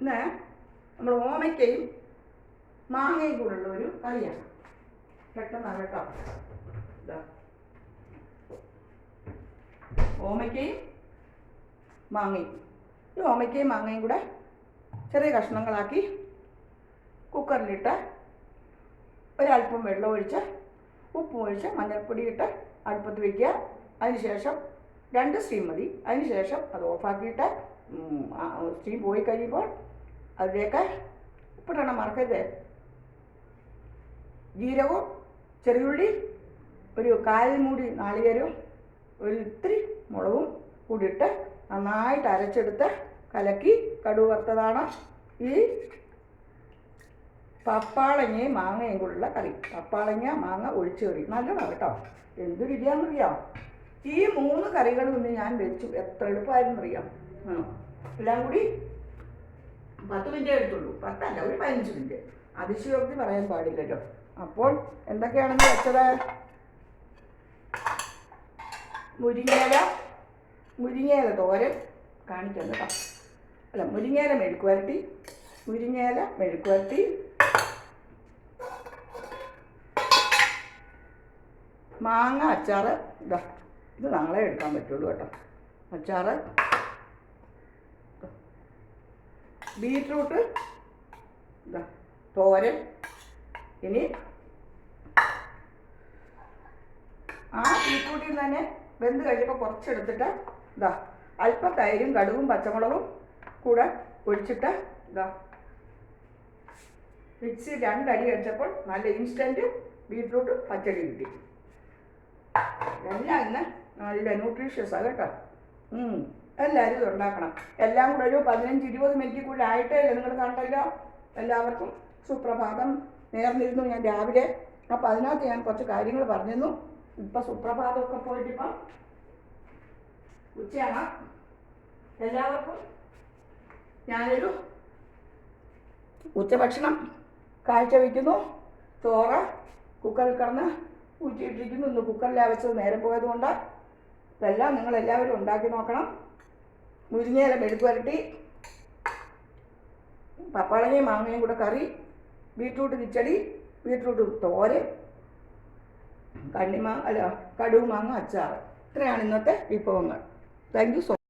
ഇന്ന് നമ്മൾ ഓമയ്ക്കയും മാങ്ങയും കൂടെയുള്ള ഒരു കറിയാണ്. പെട്ടെന്നാണ് കേട്ടോ. ഓമയ്ക്കയും മാങ്ങയും. ഈ ഓമയ്ക്കയും മാങ്ങയും കൂടെ ചെറിയ കഷ്ണങ്ങളാക്കി കുക്കറിലിട്ട് ഒരല്പം വെള്ളം ഒഴിച്ച് ഉപ്പും ഒഴിച്ച് മഞ്ഞൾപ്പൊടി ഇട്ട് അടുപ്പത്ത് വയ്ക്കുക അതിനുശേഷം രണ്ട് സ്റ്റീം മതി. അതിനുശേഷം അത് ഓഫാക്കിയിട്ട് സ്റ്റീം പോയി കഴിയുമ്പോൾ അതിലേക്ക് ഉപ്പിടണം മറക്കരുത്. ജീരകവും ചെറിയുള്ളി ഒരു കാൽ മൂടി നാളികേരവും ഒരു ഇത്തിരി മുളകും കൂടിയിട്ട് നന്നായിട്ട് അരച്ചെടുത്ത് കലക്കി കടുവ് വറുത്തതാണ്. ഈ പപ്പാളങ്ങയും മാങ്ങയും കൂടെയുള്ള കറി. പപ്പാളങ്ങ മാങ്ങ ഒഴിച്ചു കറി. നല്ലതാണ് കേട്ടോ. എന്ത് രുചിയാണെന്നറിയാം. ഈ മൂന്ന് കറികളും ഇന്ന് ഞാൻ വെച്ചു. എത്ര എളുപ്പമായിരുന്നു അറിയാം ആ. എല്ലാം കൂടി പത്ത് മിനിറ്റ് എടുത്തുള്ളൂ. പത്തല്ല ഒരു പതിനഞ്ച് മിനിറ്റ് അതിശയോക്തി പറയാൻ പാടില്ലല്ലോ അപ്പോൾ എന്തൊക്കെയാണെന്ന് വെച്ചത്? മുരിങ്ങേല മുരിങ്ങേല തോരൻ കാണിക്കാം കേട്ടോ അല്ല മുരിങ്ങേല മെഴുക്കുവരട്ടി മുരിങ്ങേല മെഴുക്കുവരട്ടി മാങ്ങ അച്ചാറ്. ഇതാ ഇത് നാളെ എടുക്കാൻ പറ്റുള്ളൂ കേട്ടോ. അച്ചാറ് ഇതാ തോരൻ ഇനി ആ നിന്ന് തന്നെ വെന്ത് കഴിയുമ്പോൾ കുറച്ചെടുത്തിട്ട് ഇതാ അല്പം തൈരും കടുകും പച്ചമുളകും കൂടെ ഒഴിച്ചിട്ട് ഇതാ മിക്സി രണ്ടടി അടിച്ചപ്പോൾ നല്ല ഇൻസ്റ്റന്റ് ബീറ്റ്റൂട്ട് പച്ചടി കിട്ടി എല്ലാം ഇന്ന് നല്ല ന്യൂട്രീഷ്യസാണ് കേട്ടോ. എല്ലാവരും ഉണ്ടാക്കണം. എല്ലാം കൂടെ ഒരു പതിനഞ്ച് ഇരുപത് മിനിറ്റ് കൂടി ആയിട്ടേ നിങ്ങൾ കണ്ടല്ലോ? എല്ലാവർക്കും സുപ്രഭാതം. നേർന്നിരുന്നു ഞാൻ രാവിലെ. അപ്പോൾ അതിനകത്ത് ഞാൻ കുറച്ച് കാര്യങ്ങൾ പറഞ്ഞിരുന്നു. ഇപ്പം സുപ്രഭാതമൊക്കെ പോയിട്ടിപ്പം ഉച്ചയാണ്. എല്ലാവർക്കും ഞാനൊരു ഉച്ചഭക്ഷണം കാഴ്ചവെക്കുന്നു ചോറ് കുക്കറിൽ കിടന്ന് ഊറ്റിയിട്ടിരിക്കുന്നു. ഇന്ന് കുക്കറിലാണ് വെച്ചത് നേരം പോയതുകൊണ്ട്. ഇതെല്ലാം നിങ്ങൾ എല്ലാവരും ഉണ്ടാക്കി നോക്കണം. മുരിങ്ങയില മെഴുക്ക് വരട്ടി പപ്പാളങ്ങയും മാങ്ങയും കൂടെ കറി ബീട്രൂട്ട് കിച്ചടി ബീട്രൂട്ട് തോരൻ കണ്ണിമാ അല്ല കടുവ് മാങ്ങ അച്ചാർ ഇത്രയാണ് ഇന്നത്തെ വിഭവങ്ങൾ. Thank you so